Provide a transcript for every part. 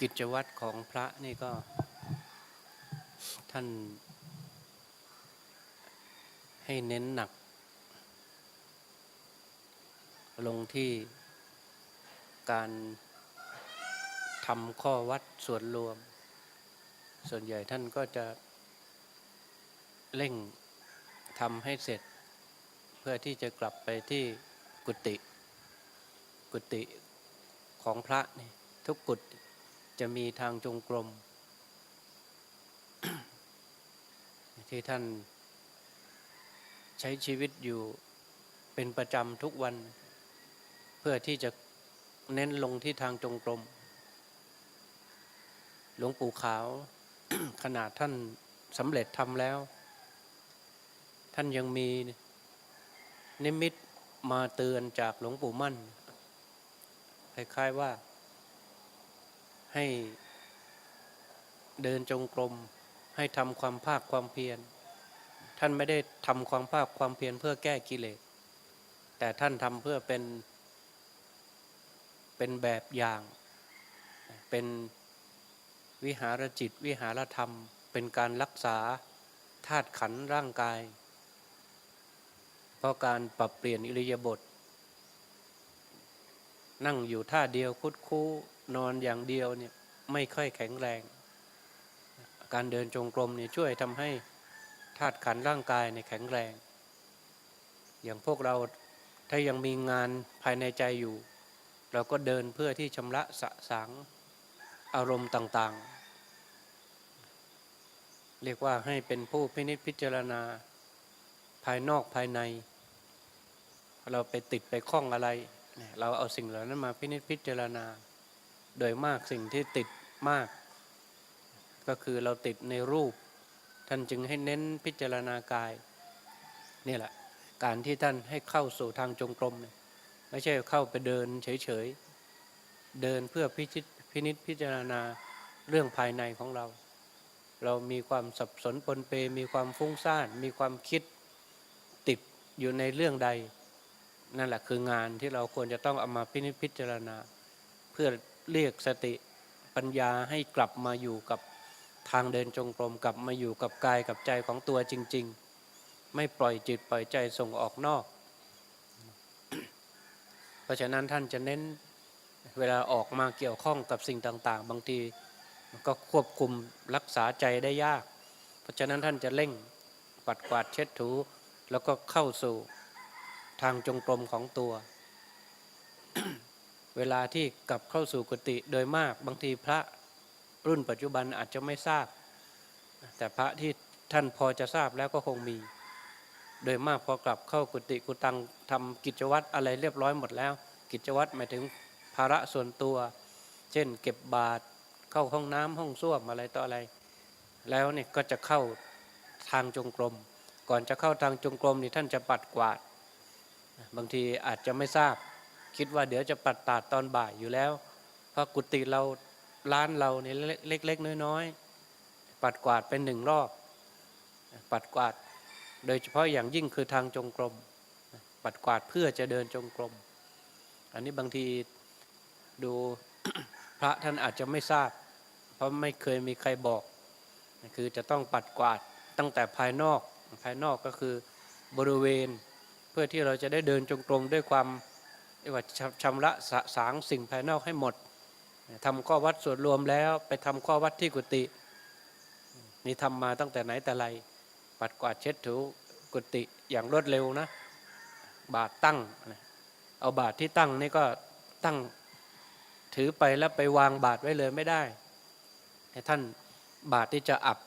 กิจวัตรของพระนี่ก็ ท่าน ให้เน้นหนัก ลงที่การทำข้อวัดส่วนรวม ส่วนใหญ่ท่านก็จะเร่งทำให้เสร็จ เพื่อที่จะกลับไปที่กุฏิกุฏิของพระนี่ทุกกุฏ จะมีทางจงกรม ที่ท่านใช้ชีวิตอยู่เป็นประจำทุกวัน เพื่อที่จะเน้นลงที่ทางจงกรม หลวงปู่ขาวขนาดท่านสำเร็จทำแล้ว ท่านยังมีนิมิตมาเตือนจากหลวงปู่มั่นคล้ายๆว่า ให้เดินจงกรม ให้ทำความภาคความเพียร ท่านไม่ได้ทำความภาคความเพียรเพื่อแก้กิเลส แต่ท่านทำเพื่อเป็น เป็นแบบอย่าง เป็นวิหารจิตวิหารธรรม เป็นการรักษาธาตุขันร่างกาย เพราะการปรับเปลี่ยนอิริยาบถนั่งอยู่ท่าเดียวคุดคู้ นอนอย่างเดียวเนี่ยไม่ค่อยแข็งแรง การเดินจงกรมเนี่ยช่วยทำให้ธาตุขันร่างกายเนี่ยแข็งแรง อย่างพวกเราถ้ายังมีงานภายในใจอยู่ เราก็เดินเพื่อที่ชำระสะสางอารมณ์ต่างๆ เรียกว่าให้เป็นผู้พินิจพิจารณาภายนอกภายใน เราไปติดไปคล้องอะไรเนี่ยเราเอาสิ่งเหล่านั้นมาพินิจพิจารณา โดยมากสิ่งที่ติดมาก ก็คือเราติดในรูป ท่านจึงให้เน้นพิจารณากายนี่แหละ การที่ท่านให้เข้าสู่ทางจงกรมเนี่ยไม่ใช่เข้าไปเดินเฉยๆ เดินเพื่อพิจิตพินิจพิจารณาเรื่องภายในของเรา เรามีความสับสนปนเป มีความฟุ้งซ่าน มีความคิดติดอยู่ในเรื่องใด นั่นแหละคืองานที่เราควรจะต้องเอามาพินิจพิจารณา เพื่อ เรียกสติปัญญาให้กลับมาอยู่กับทางเดินจงกรมกลับมาอยู่กับกายกับใจของตัวจริง ๆ ไม่ปล่อยจิตปล่อยใจส่งออกนอก เพราะฉะนั้นท่านจะเน้นเวลาออกมาเกี่ยวข้องกับสิ่งต่างๆ บางทีก็ควบคุมรักษาใจได้ยาก เพราะฉะนั้นท่านจะเร่งปัดกวาดเช็ดถู แล้วก็เข้าสู่ทางจงกรมของตัว เวลาที่กลับเข้าสู่กุฏิโดยมากบางทีพระรุ่นปัจจุบันอาจจะไม่ทราบ แต่พระที่ท่านพอจะทราบแล้วก็คงมี โดยมากพอกลับเข้ากุฏิกุตังทำกิจวัตรอะไรเรียบร้อยหมดแล้ว กิจวัตรหมายถึงภาระส่วนตัว เช่น เก็บบาตรเข้าห้องน้ำห้องส้วมอะไรต่ออะไร แล้วเนี่ยก็จะเข้าทางจงกรม ก่อนจะเข้าทางจงกรมนี่ท่านจะปัดกวาด บางทีอาจจะไม่ทราบ คิดว่าเดี๋ยวจะปัดตาดตอนบ่ายอยู่แล้ว เพราะกุฏิเราร้านเราเนี่ยเล็ก ๆ น้อยๆ ปัดกวาดเป็นหนึ่งรอบ ปัดกวาด โดยเฉพาะอย่างยิ่งคือทางจงกรม ปัดกวาดเพื่อจะเดินจงกรม อันนี้บางทีดูพระท่านอาจจะไม่ทราบ เพราะไม่เคยมีใครบอก คือจะต้องปัดกวาดตั้งแต่ภายนอก ภายนอกก็คือบริเวณ เพื่อที่เราจะได้เดินจงกรมด้วยความ เรียกว่าชำชำระสะสางสิ่งภายนอกให้หมดทำข้อวัดส่วนรวมแล้วไปทำข้อวัดที่กุฏินี่ทำมาตั้งแต่ไหนแต่ไร ปัดกวาดเช็ดถูกุฏิอย่างรวดเร็วนะ บาทตั้ง เอาบาทที่ตั้งนี่ก็ตั้งถือไปแล้วไปวางบาทไว้เลยไม่ได้ท่านบาทที่จะอับ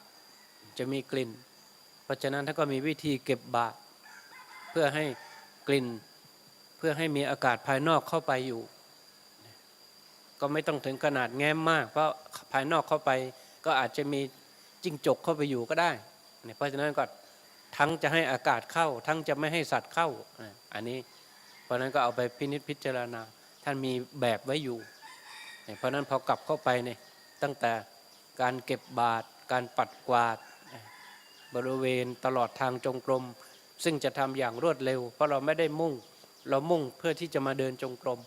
จะมีกลิ่น เพราะฉะนั้นท่านก็มีวิธีเก็บบาทเพื่อให้กลิ่น พื่อให้มีอากาศภายนอกเข้าไปอยู่ ก็ไม่ต้องถึงขนาดแง้มมาก เพราะภายนอกเข้าไปก็อาจจะมีจิ้งจกเข้าไปอยู่ก็ได้เนี่ยเพราะฉะนั้นก็ทั้งจะให้อากาศเข้า ทั้งจะไม่ให้สัตว์เข้าอันนี้ เพราะฉะนั้นก็เอาไปพินิจพิจารณา ท่านมีแบบไว้อยู่เนี่ยเพราะฉะนั้นพอกลับเข้าไปเนี่ยตั้งแต่การเก็บบาตรการปัดกวาด บริเวณตลอดทางจงกรม ซึ่งจะทำอย่างรวดเร็ว เพราะเราไม่ได้มุ่ง เรามุ่งเพื่อที่จะมาเดินจงกรม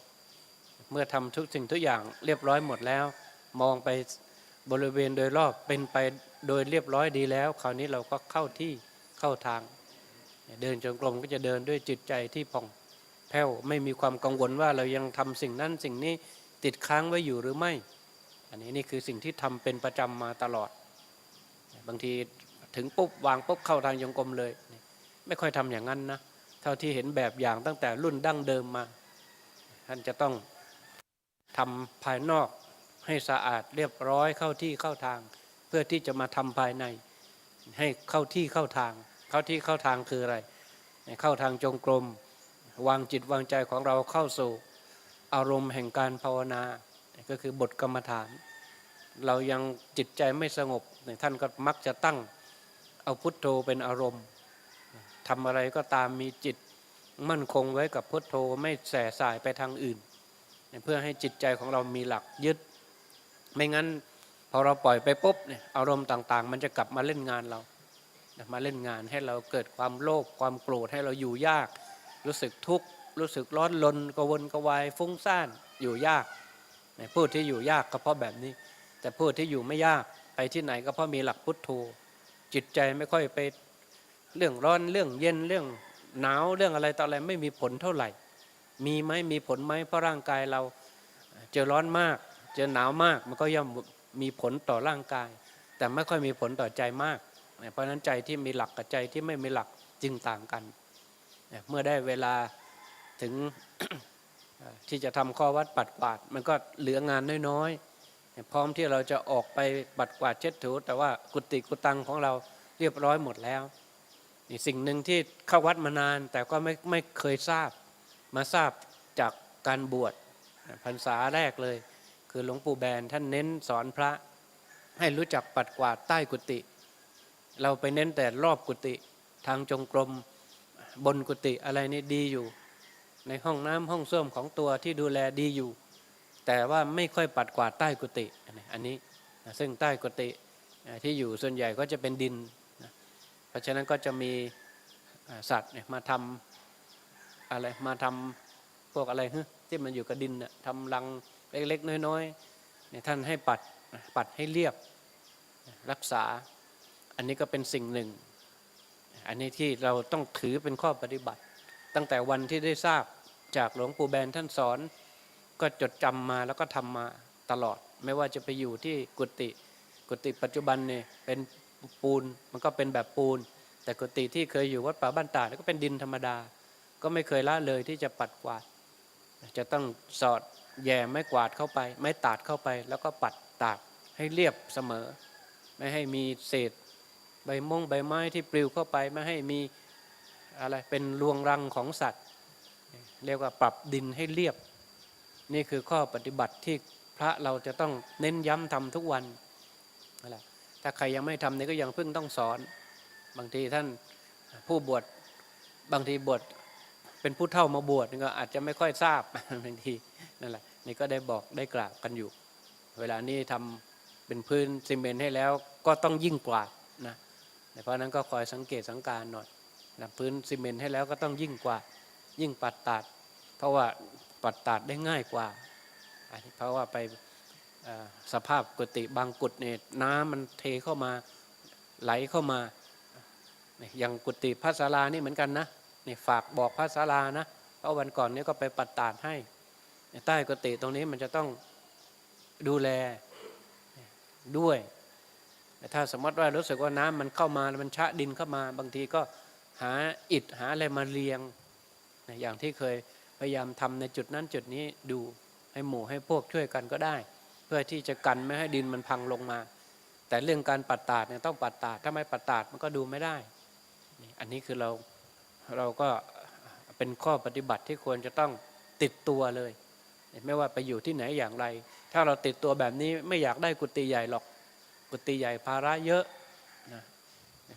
เมื่อทำทุกสิ่งทุกอย่างเรียบร้อยหมดแล้ว มองไปบริเวณโดยรอบเป็นไปโดยเรียบร้อยดีแล้ว คราวนี้เราก็เข้าที่เข้าทาง เดินจงกรมก็จะเดินด้วยจิตใจที่ผ่องแผ้วไม่มีความกังวลว่าเรายังทำสิ่งนั้นสิ่งนี้ติดค้างไว้อยู่หรือไม่ อันนี้นี่คือสิ่งที่ทำเป็นประจำมาตลอด บางทีถึงปุ๊บวางปุ๊บเข้าทางจงกรมเลย ไม่ค่อยทำอย่างนั้นนะ ท่าที่เห็นแบบอย่างตั้งแต่รุ่นดั้งเดิมมา ท่านจะต้องทำภายนอกให้สะอาดเรียบร้อยเข้าที่เข้าทาง เพื่อที่จะมาทำภายใน ให้เข้าที่เข้าทาง เข้าที่เข้าทางคืออะไร เข้าทางจงกรม วางจิตวางใจของเราเข้าสู่ อารมณ์แห่งการภาวนา ก็คือบทกรรมฐาน เรายังจิตใจไม่สงบ ท่านก็มักจะตั้งเอาพุทโธเป็นอารมณ์ ทำอะไรก็ตามมีจิตมั่นคงไว้กับพุทโธไม่แส่สายไปทางอื่น เพื่อให้จิตใจของเรามีหลักยึด ไม่งั้นพอเราปล่อยไปปุ๊บเนี่ยอารมณ์ต่าง ๆ มันจะกลับมาเล่นงานเรามาเล่นงานให้เราเกิดความโลภความโกรธให้เราอยู่ยาก รู้สึกทุกข์รู้สึกร้อนลนกวนกวายฟุ้งซ่านอยู่ยากพูดที่อยู่ยากก็เพราะแบบนี้ แต่พูดที่อยู่ไม่ยากไปที่ไหนก็เพราะมีหลักพุทโธจิตใจไม่ค่อยไป เรื่องร้อนเรื่องเย็นเรื่องหนาวเรื่องอะไรต่ออะไรไม่มีผลเท่าไหร่ มีไหมมีผลไหมเพราะร่างกายเราเจอร้อนมาก เจอหนาวมาก มันก็ย่อมมีผลต่อร่างกาย แต่ไม่ค่อยมีผลต่อใจมาก เพราะนั้นใจที่มีหลักกับใจที่ไม่มีหลักจึงต่างกัน เมื่อได้เวลาถึงที่จะทำข้อวัดปัดกวาด มันก็เหลืองานน้อยๆพร้อมที่เราจะออกไปปัดกวาดเช็ดถูแต่ว่ากุฏิกุตังของเราเรียบร้อยหมดแล้ว นี่สิ่งหนึ่งที่เข้าวัดมานาน แต่ก็ไม่ไม่เคยทราบมาทราบจากการบวชพรรษาแรกเลย คือหลวงปู่แบนท่านเน้นสอนพระให้รู้จักปัดกวาดใต้กุฏิเราไปเน้นแต่รอบกุฏิทางจงกรมบนกุฏิอะไรนี่ดีอยู่ ในห้องน้ำห้องส้วมของตัวที่ดูแลดีอยู่ แต่ว่าไม่ค่อยปัดกวาดใต้กุฏิอันนี้ซึ่งใต้กุฏิที่อยู่ส่วนใหญ่ก็จะเป็นดิน ราะฉะนั้นก็จะมีสัตว์มาทำอะไรมาทำพวกอะไรที่มันอยู่กับดินทำรังเล็กๆ น้อยๆท่านให้ปัดปัดให้เรียบรักษา อันนี้ก็เป็นสิ่งหนึ่ง อันนี้ที่เราต้องถือเป็นข้อปฏิบัติ ตั้งแต่วันที่ได้ทราบจากหลวงปู่แบนท่านสอน ก็จดจำมาแล้วก็ทำมาตลอด ไม่ว่าจะไปอยู่ที่กุฏิกุฏิปัจจุบันเนี่ยเป็น ปูน มันก็เป็นแบบปูน แต่กุฏิที่เคยอยู่วัดป่าบ้านตาดก็เป็นดินธรรมดา ก็ไม่เคยละเลยที่จะปัดกวาด จะต้องสอดแย่ไม้กวาดเข้าไป ไม้ตาดเข้าไป แล้วก็ปัดตาดให้เรียบเสมอ ไม่ให้มีเศษ ใบมงใบไม้ที่ปลิวเข้าไปไม่ให้มีอะไรเป็นรวงรังของสัตว์ เรียกว่าปรับดินให้เรียบ นี่คือข้อปฏิบัติที่พระเราจะต้องเน้นย้ำทำทุกวันนั่นแหละ ถ้าใครยังไม่ทำนี่ก็ยังเพิ่งต้องสอน บางทีท่านผู้บวชบางทีบวชเป็นผู้เท่ามาบวชก็อาจจะไม่ค่อยทราบบางทีนั่นแหละนี่ก็ได้บอกได้กล่าวกันอยู่ เวลานี้ทำเป็นพื้นซีเมนต์ให้แล้วก็ต้องยิ่งกว่านะเพราะนั้นก็คอยสังเกตสังการหน่อยนะพื้นซีเมนต์ให้แล้วก็ต้องยิ่งกว่า ยิ่งปัดตัด เพราะว่าปัดตัดได้ง่ายกว่า เพราะว่าไป สภาพกุฏิบางกุฏเนี่ยน้ำมันเทเข้ามาไหลเข้ามา อย่างกุฏิพระศาลานี่เหมือนกันนะนี่ฝากบอกพระศาลานะเพราะวันก่อนนี้ก็ไปปัดตาดให้ ใต้กุฏิตรงนี้มันจะต้องดูแลด้วยแต่ถ้าสมมติว่ารู้สึกว่าน้ำมันเข้ามามันชะดินเข้ามา บางทีก็หาอิฐหาอะไรมาเรียง อย่างที่เคยพยายามทำในจุดนั้นจุดนี้ดูให้หมู่ให้พวกช่วยกันก็ได้ เพื่อที่จะกันไม่ให้ดินมันพังลงมา แต่เรื่องการปัดตาดเนี่ยต้องปัดตาดถ้าไม่ปัดตาดมันก็ดูไม่ได้ อันนี้คือเราเราก็เป็นข้อปฏิบัติที่ควรจะต้องติดตัวเลย ไม่ว่าไปอยู่ที่ไหนอย่างไร ถ้าเราติดตัวแบบนี้ไม่อยากได้กุฏิใหญ่หรอก กุฏิใหญ่ภาระเยอะนะ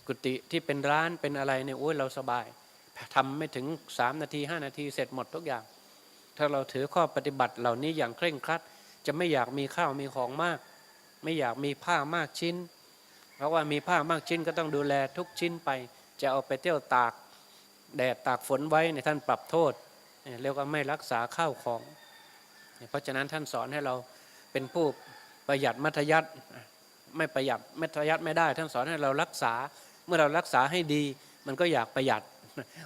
กุฏิที่เป็นร้านเป็นอะไรเนี่ยโอ้ยเราสบายทำไม่ถึง 3 นาที 5 นาทีเสร็จหมดทุกอย่าง ถ้าเราถือข้อปฏิบัติเหล่านี้อย่างเคร่งครัด จะไม่อยากมีข้าวมีของมาก ไม่อยากมีผ้ามากชิ้น เพราะว่ามีผ้ามากชิ้นก็ต้องดูแลทุกชิ้นไป จะเอาไปเที่ยวตากแดดตากฝนไว้ในท่านปรับโทษเรียกว่าไม่รักษาข้าวของ เพราะฉะนั้นท่านสอนให้เราเป็นผู้ประหยัดมัธยัติไม่ประหยัดมัธยัติไม่ได้ ท่านสอนให้เรารักษาเมื่อเรารักษาให้ดี มันก็อยากประหยัด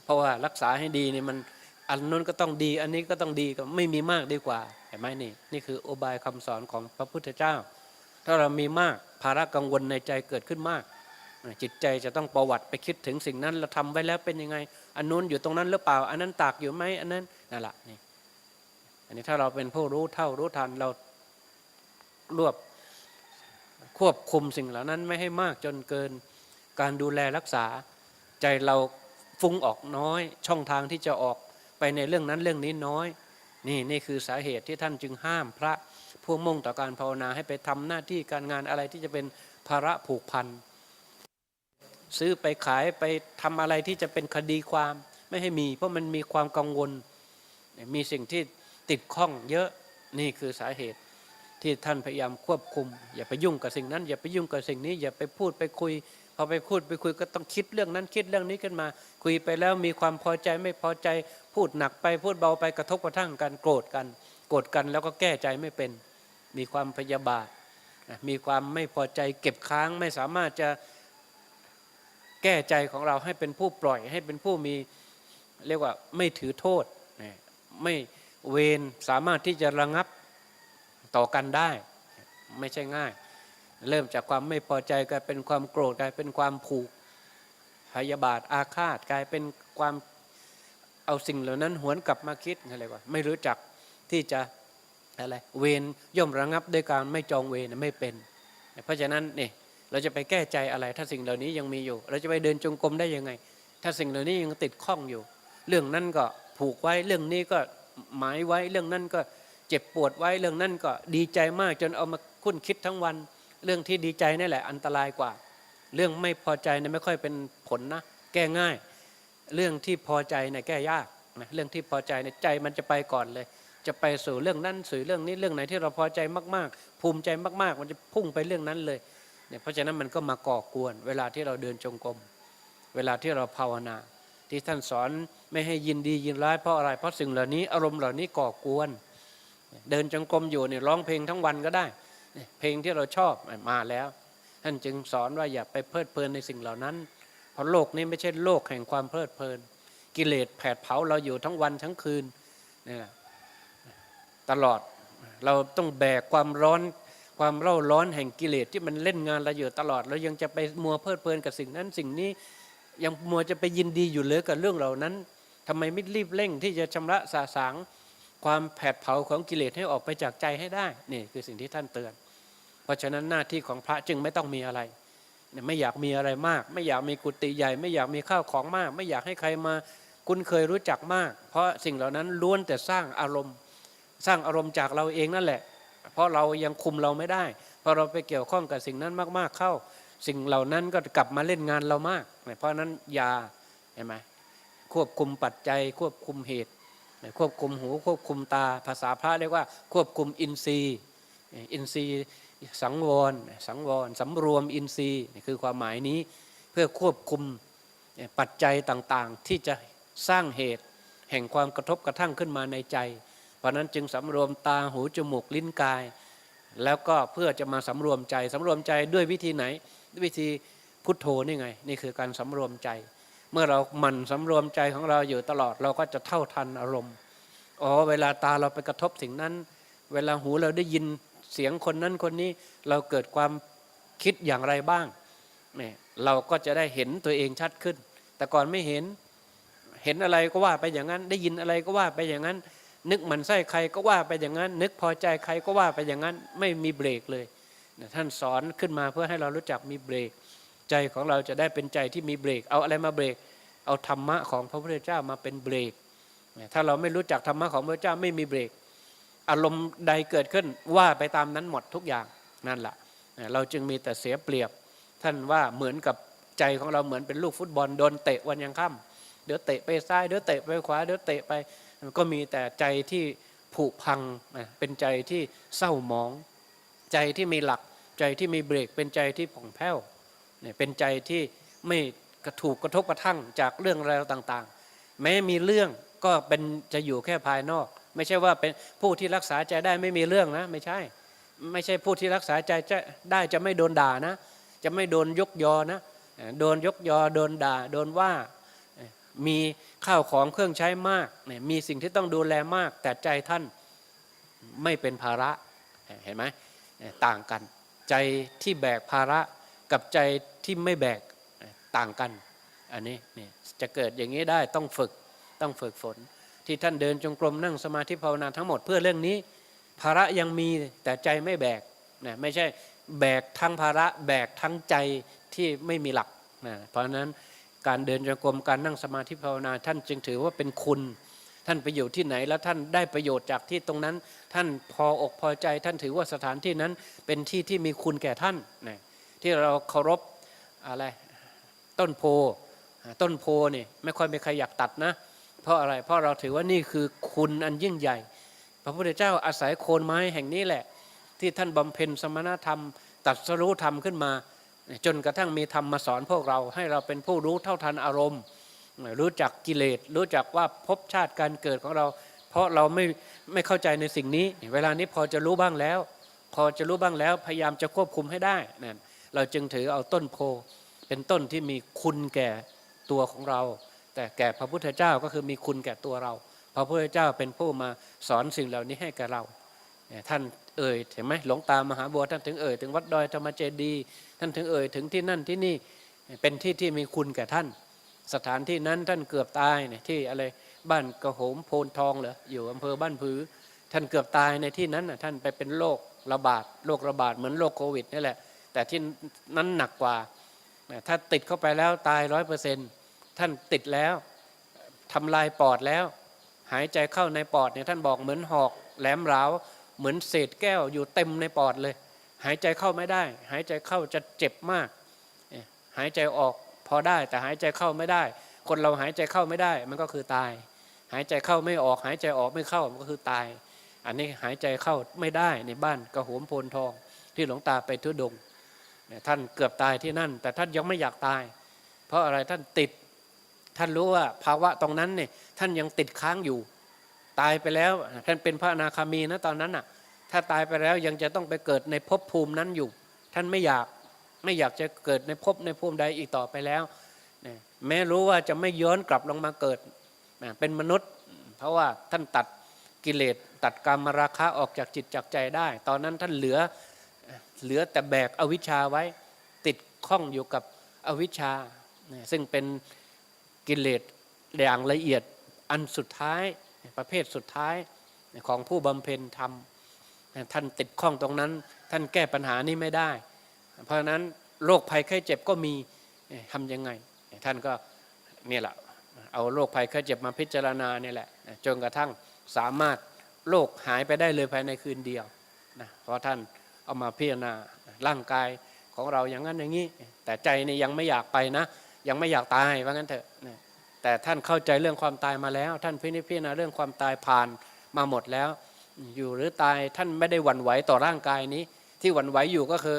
เพราะว่ารักษาให้ดีนี่มัน อันนู้นก็ต้องดี อันนี้ก็ต้องดีก็ไม่มีมากดีกว่าเห็นไหมนี่นี่คือโอบายคำสอนของพระพุทธเจ้า ถ้าเรามีมากภาระกังวลในใจเกิดขึ้นมาก จิตใจจะต้องประวัติไปคิดถึงสิ่งนั้นเราทำไว้แล้วเป็นยังไง อันนู้นอยู่ตรงนั้นหรือเปล่า อันนั้นตากอยู่ไหมอันนั้นนั่นแหละนี่อันนี้ถ้าเราเป็นผู้รู้เท่ารู้ทันเรารวบควบคุมสิ่งเหล่านั้นไม่ให้มากจนเกินการดูแลรักษา ใจเราฟุ้งออกน้อยช่องทางที่จะออก ไปในเรื่องนั้นเรื่องนี้น้อย นี่นี่คือสาเหตุที่ท่านจึงห้ามพระผู้มุ่งต่อการภาวนาให้ไปทำหน้าที่การงานอะไรที่จะเป็นภาระผูกพันซื้อไปขายไปทำอะไรที่จะเป็นคดีความไม่ให้มี เพราะมันมีความกังวล มีสิ่งที่ติดข้องเยอะนี่คือสาเหตุ ที่ท่านพยายามควบคุม อย่าไปยุ่งกับสิ่งนั้น อย่าไปยุ่งกับสิ่งนี้ อย่าไปพูดไปคุย พอไปพูดไปคุยก็ต้องคิดเรื่องนั้นคิดเรื่องนี้ขึ้นมา คุยไปแล้วมีความพอใจไม่พอใจ พูดหนักไปพูดเบาไปกระทบกระทั่งกันโกรธกัน โกรธกันแล้วก็แก้ใจไม่เป็น มีความพยาบาทมีความไม่พอใจเก็บค้างไม่สามารถจะแก้ใจของเราให้เป็นผู้ปล่อยให้เป็นผู้มีเรียกว่าไม่ถือโทษไม่เวรสามารถที่จะระงับ ต่อกันได้ไม่ใช่ง่าย เริ่มจากความไม่พอใจกลายเป็นความโกรธกลายเป็นความผูกพยาบาทอาฆาตกลายเป็นความเอาสิ่งเหล่านั้นหวนกลับมาคิดอะไรว่าไม่รู้จักที่จะอะไรเวรย่อมระงับด้วยการไม่จองเวรไม่เป็น เพราะฉะนั้นนี่เราจะไปแก้ใจอะไร ถ้าสิ่งเหล่านี้ยังมีอยู่ เราจะไปเดินจงกรมได้ยังไง ถ้าสิ่งเหล่านี้ยังติดข้องอยู่ เรื่องนั้นก็ผูกไว้เรื่องนี้ก็หมายไว้เรื่องนั้นก็ เจ็บปวดไว้เรื่องนั้นก็ดีใจมากจนเอามาคุ้นคิดทั้งวัน เรื่องที่ดีใจนี่แหละอันตรายกว่า เรื่องไม่พอใจเนี่ยไม่ค่อยเป็นผลนะ แก้ง่าย เรื่องที่พอใจเนี่ยแก้ยากนะเรื่องที่พอใจเนี่ยใจมันจะไปก่อนเลย จะไปสู่เรื่องนั้นสู่เรื่องนี้เรื่องไหนที่เราพอใจมาก ๆ ภูมิใจมากๆ มันจะพุ่งไปเรื่องนั้นเลยเนี่ยเพราะฉะนั้นมันก็มาก่อกวน เวลาที่เราเดินจงกรมเวลาที่เราภาวนา ที่ท่านสอนไม่ให้ยินดียินร้ายเพราะอะไรเพราะสิ่งเหล่านี้อารมณ์เหล่านี้ก่อกวน เดินจงกรมอยู่เนี่ยร้องเพลงทั้งวันก็ได้ เพลงที่เราชอบมาแล้ว ท่านจึงสอนว่าอย่าไปเพลิดเพลินในสิ่งเหล่านั้น เพราะโลกนี้ไม่ใช่โลกแห่งความเพลิดเพลิน กิเลสแผดเผาเราอยู่ทั้งวันทั้งคืนนี่แหละตลอดเราต้องแบกความร้อนความเร่าร้อนแห่งกิเลสที่มันเล่นงานเราอยู่ตลอดเรายังจะไปมัวเพลิดเพลินกับสิ่งนั้นสิ่งนี้ยังมัวจะไปยินดีอยู่เลือกับเรื่องเหล่านั้นทำไมไม่รีบเร่งที่จะชำระสาสาง ความแผดเผาของกิเลสให้ออกไปจากใจให้ได้นี่คือสิ่งที่ท่านเตือน เพราะฉะนั้นหน้าที่ของพระจึงไม่ต้องมีอะไรไม่อยากมีอะไรมาก ไม่อยากมีกุฏิใหญ่ ไม่อยากมีข้าวของมาก ไม่อยากให้ใครมาคุ้นเคยรู้จักมาก เพราะสิ่งเหล่านั้นล้วนแต่สร้างอารมณ์ สร้างอารมณ์จากเราเองนั่นแหละ เพราะเรายังคุมเราไม่ได้พอเราไปเกี่ยวข้องกับสิ่งนั้นมาก ๆเข้า สิ่งเหล่านั้นก็กลับมาเล่นงานเรามาก เพราะนั้นยาเห็นไหมควบคุมปัจจัยควบคุมเหตุ ควบคุมหูควบคุมตาภาษาพระเรียกว่าควบคุมอินทรีย์อินทรีย์สังวรสังวรสำรวมอินทรีย์คือความหมายนี้เพื่อควบคุมปัจจัยต่างๆ ที่จะสร้างเหตุแห่งความกระทบกระทั่งขึ้นมาในใจ เพราะนั้นจึงสำรวมตาหูจมูกลิ้นกาย แล้วก็เพื่อจะมาสำรวมใจสำรวมใจด้วยวิธีไหนด้วยวิธีพุทโธนี่ไง นี่คือการสำรวมใจ เมื่อเราหมั่นสำรวมใจของเราอยู่ตลอดเราก็จะเท่าทันอารมณ์อ๋อเวลาตาเราไปกระทบสิ่งนั้น เวลาหูเราได้ยินเสียงคนนั้นคนนี้เราเกิดความคิดอย่างไรบ้างเนี่ยเราก็จะได้เห็นตัวเองชัดขึ้น แต่ก่อนไม่เห็นเห็นอะไรก็ว่าไปอย่างนั้น ได้ยินอะไรก็ว่าไปอย่างนั้น นึกหมันไส้ใครก็ว่าไปอย่างนั้น นึกพอใจใครก็ว่าไปอย่างนั้น ไม่มีเบรกเลยท่านสอนขึ้นมาเพื่อให้เรารู้จักมีเบรก ใจของเราจะได้เป็นใจที่มีเบรก เอาอะไรมาเบรก เอาธรรมะของพระพุทธเจ้ามาเป็นเบรก ถ้าเราไม่รู้จักธรรมะของพระเจ้าไม่มีเบรก อารมณ์ใดเกิดขึ้นว่าไปตามนั้นหมดทุกอย่างนั่นแหละเราจึงมีแต่เสียเปรียบ ท่านว่าเหมือนกับใจของเราเหมือนเป็นลูกฟุตบอลโดนเตะวันยังค่ำเดี๋ยวเตะไปซ้ายเดี๋ยวเตะไปขวาเดี๋ยวเตะไปก็มีแต่ใจที่ผุพังเป็นใจที่เศร้าหมอง ใจที่มีหลักใจที่มีเบรกเป็นใจที่ผ่องแผ้ว เนี่ยเป็นใจที่ไม่กระถูกกระทบกระทั่งจากเรื่องราวต่างๆ แม้มีเรื่องก็เป็นจะอยู่แค่ภายนอก ไม่ใช่ว่าเป็นผู้ที่รักษาใจได้ไม่มีเรื่องนะ ไม่ใช่ ไม่ใช่ผู้ที่รักษาใจจะได้จะไม่โดนด่านะ จะไม่โดนยกยอนะโดนยกยอโดนด่า โดนว่ามีข้าวของเครื่องใช้มากเนี่ยมีสิ่งที่ต้องดูแลมาก แต่ใจท่านไม่เป็นภาระเห็นไหมต่างกัน ใจที่แบกภาระ กับใจที่ไม่แบกต่างกัน อันนี้เนี่ยจะเกิดอย่างนี้ได้ต้องฝึกต้องฝึกฝน ที่ท่านเดินจงกรมนั่งสมาธิภาวนาทั้งหมดเพื่อเรื่องนี้ ภาระยังมีแต่ใจไม่แบกนะไม่ใช่แบกทั้งภาระแบกทั้งใจที่ไม่มีหลักนะเพราะฉะนั้นการเดินจงกรมการนั่งสมาธิภาวนา ท่านจึงถือว่าเป็นคุณ ท่านไปอยู่ที่ไหนแล้วท่านได้ประโยชน์จากที่ตรงนั้น ท่านพออกพอใจ ท่านถือว่าสถานที่นั้นเป็นที่ที่มีคุณแก่ท่านนะ ที่เราเคารพอะไรต้นโพต้นโพนี่ไม่ค่อยมีใครอยากตัดนะ เพราะอะไรเพราะเราถือว่านี่คือคุณอันยิ่งใหญ่ พระพุทธเจ้าอาศัยโคนไม้แห่งนี้แหละ ที่ท่านบำเพ็ญสมณธรรม ตัดสรู้ธรรมขึ้นมา จนกระทั่งมีธรรมมาสอนพวกเราให้เราเป็นผู้รู้เท่าทันอารมณ์ รู้จักกิเลสรู้จักว่าภพชาติการเกิดของเรา เพราะเราไม่ไม่เข้าใจในสิ่งนี้ เวลานี้พอจะรู้บ้างแล้ว พอจะรู้บ้างแล้วพยายามจะควบคุมให้ได้นั่น เราจึงถือเอาต้นโพ เป็นต้นที่มีคุณแก่ตัวของเรา แต่แก่พระพุทธเจ้าก็คือมีคุณแก่ตัวเรา พระพุทธเจ้าเป็นผู้มาสอนสิ่งเหล่านี้ให้แก่เรา ท่านเอ่ยเห็นไหมหลวงตามหาบัวท่านถึงเอ่ยถึงวัดดอยธรรมเจดีท่านถึงเอ่ยถึงที่นั่นที่นี่เป็นที่ที่มีคุณแก่ท่าน สถานที่นั้นท่านเกือบตายเนี่ยที่อะไรบ้านกระโหมโพนทองเหรออยู่อำเภอบ้านผือ ท่านเกือบตายในที่นั้นน่ะท่านไปเป็นโรคระบาดโรคระบาดเหมือนโรคโควิดนี่แหละ แต่ที่นั้นหนักกว่า ถ้าติดเข้าไปแล้วตายร้อยเปอร์เซ็นต์ท่านติดแล้วทำลายปอดแล้ว หายใจเข้าในปอดเนี่ยท่านบอกเหมือนหอกแหลมร้าวเหมือนเศษแก้วอยู่เต็มในปอดเลย หายใจเข้าไม่ได้ หายใจเข้าจะเจ็บมาก หายใจออกพอได้แต่หายใจเข้าไม่ได้ คนเราหายใจเข้าไม่ได้ มันก็คือตาย หายใจเข้าไม่ออก หายใจออกไม่เข้ามันก็คือตาย อันนี้หายใจเข้าไม่ได้ในบ้านกระโหมโพนทองที่หลวงตาไปทุดง ท่านเกือบตายที่นั่น แต่ท่านยังไม่อยากตาย เพราะอะไรท่านติด ท่านรู้ว่าภาวะตรงนั้นเนี่ยท่านยังติดค้างอยู่ ตายไปแล้วท่านเป็นพระอนาคามีนะตอนนั้นน่ะ ถ้าตายไปแล้วยังจะต้องไปเกิดในภพภูมินั้นอยู่ ท่านไม่อยากไม่อยากจะเกิดในภพในภูมิใดอีกต่อไปแล้วเนี่ยแม้รู้ว่าจะไม่ย้อนกลับลงมาเกิดเป็นมนุษย์ เพราะว่าท่านตัดกิเลสตัดกรรมราคะออกจากจิตจากใจได้ ตอนนั้นท่านเหลือ เหลือแต่แบกอวิชชาไว้ติดข้องอยู่กับอวิชชา ซึ่งเป็นกิเลสอย่างละเอียดอันสุดท้ายประเภทสุดท้ายของผู้บำเพ็ญธรรมท่านติดข้องตรงนั้น ท่านแก้ปัญหานี้ไม่ได้ เพราะฉะนั้นโรคภัยไข้เจ็บก็มีทำยังไง ท่านก็เนี่ยแหละเอาโรคภัยไข้เจ็บมาพิจารณาเนี่ยแหละจนกระทั่งสามารถโรคหายไปได้เลยภายในคืนเดียวนะเพราะท่าน เอามาพิจารณาร่างกายของเราอย่างนั้นอย่างนี้ แต่ใจนี่ยังไม่อยากไปนะ ยังไม่อยากตายว่างั้นเถอะแต่ท่านเข้าใจเรื่องความตายมาแล้ว ท่านพินิจพิจารณาเรื่องความตายผ่านมาหมดแล้ว อยู่หรือตายท่านไม่ได้หวั่นไหวต่อร่างกายนี้ ที่หวั่นไหวอยู่ก็คือ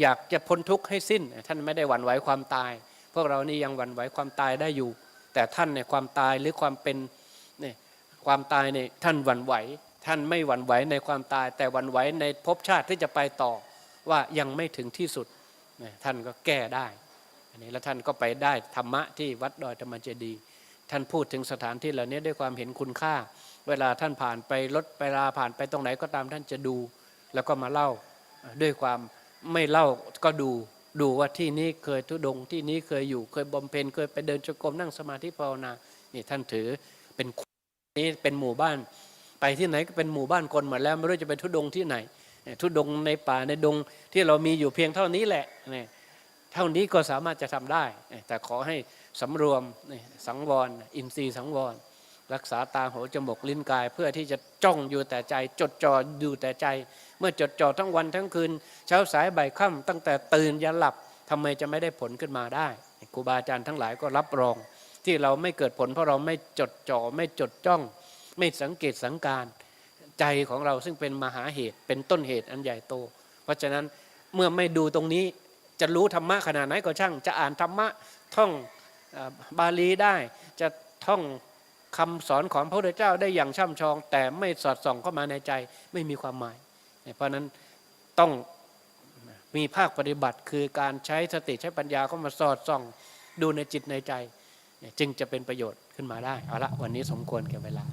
อยากจะพ้นทุกข์ให้สิ้น ท่านไม่ได้หวั่นไหวความตาย พวกเรานี่ยังหวั่นไหวความตายได้อยู่ แต่ท่านเนี่ยความตายหรือความเป็นเนี่ยความตายเนี่ยท่านหวั่นไหว ท่านไม่หวั่นไหวในความตาย แต่หวั่นไหวในภพชาติที่จะไปต่อว่ายังไม่ถึงที่สุดท่านก็แก้ได้อันนี้แล้วท่านก็ไปได้ธรรมะที่วัดดอยธรรมเจดี ท่านพูดถึงสถานที่เหล่านี้ด้วยความเห็นคุณค่า เวลาท่านผ่านไปรถไปลาผ่านไปตรงไหนก็ตามท่านจะดู แล้วก็มาเล่าด้วยความไม่เล่าก็ดูดูว่าที่นี้เคยทุดงที่นี้เคยอยู่เคยบำเพ็ญเคยไปเดินจงกรมนั่งสมาธิภาวนานี่ท่านถือเป็นนี้เป็นหมู่บ้าน ไปที่ไหนก็เป็นหมู่บ้านคนหมดแล้วไม่รู้จะไปทุดงที่ไหน ทุดงในป่าในดงที่เรามีอยู่เพียงเท่านี้แหละเท่านี้ก็สามารถจะทำได้ แต่ขอให้สำรวมสังวร อินทรีย์สังวร รักษาตาหูจมูกลิ้นกาย เพื่อที่จะจ้องอยู่แต่ใจ จดจ่ออยู่แต่ใจ เมื่อจดจ่อทั้งวันทั้งคืน เช้าสายบ่ายค่ำตั้งแต่ตื่นยันหลับทำไมจะไม่ได้ผลขึ้นมาได้ครูบาอาจารย์ทั้งหลายก็รับรอง ที่เราไม่เกิดผลเพราะเราไม่จดจ่อไม่จดจ้อง ไม่สังเกตสังการใจของเราซึ่งเป็นมหาเหตุเป็นต้นเหตุอันใหญ่โต เพราะฉะนั้นเมื่อไม่ดูตรงนี้จะรู้ธรรมะขนาดไหนก็ช่าง จะอ่านธรรมะท่องบาลีได้ จะท่องคำสอนของพระพุทธเจ้าได้อย่างช่ำชอง แต่ไม่สอดส่องเข้ามาในใจไม่มีความหมาย เพราะนั้นต้องมีภาคปฏิบัติคือการใช้สติใช้ปัญญาเข้ามาสอดส่องดูในจิตในใจ จึงจะเป็นประโยชน์ขึ้นมาได้เอาละวันนี้สมควรแก่เวลา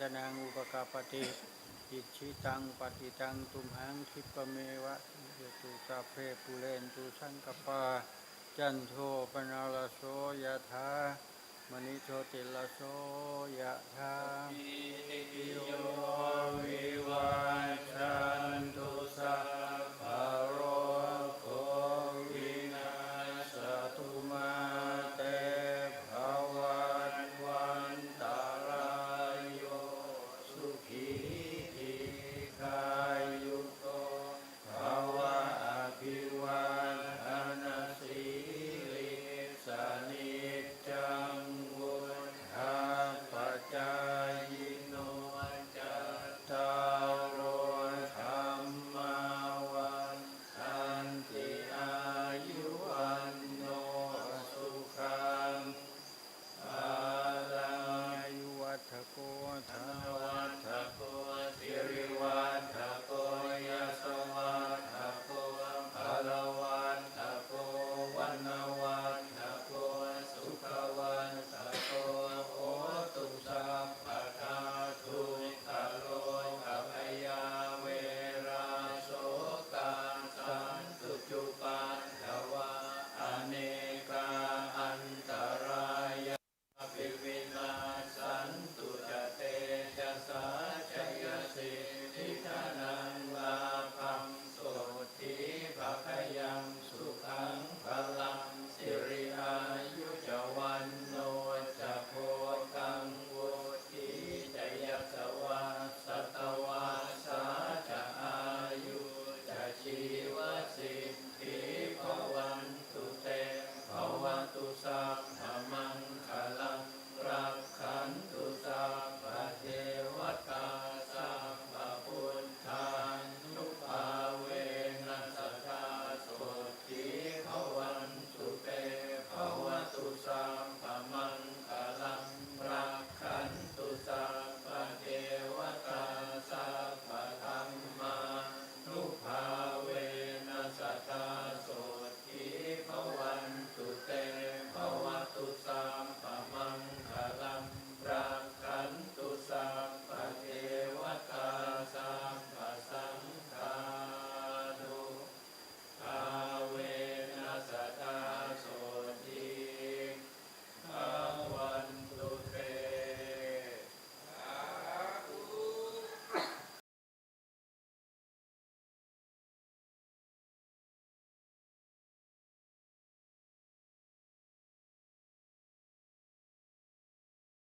ทนางอุปกาปฏิจิชิตังปฏิตังตุมหังทิปเมวะเยตุสาเพปุเรนตุสังกปา จันโทปนาลโสยะธามณิโชติลโสยะธาอิโยวิวัชา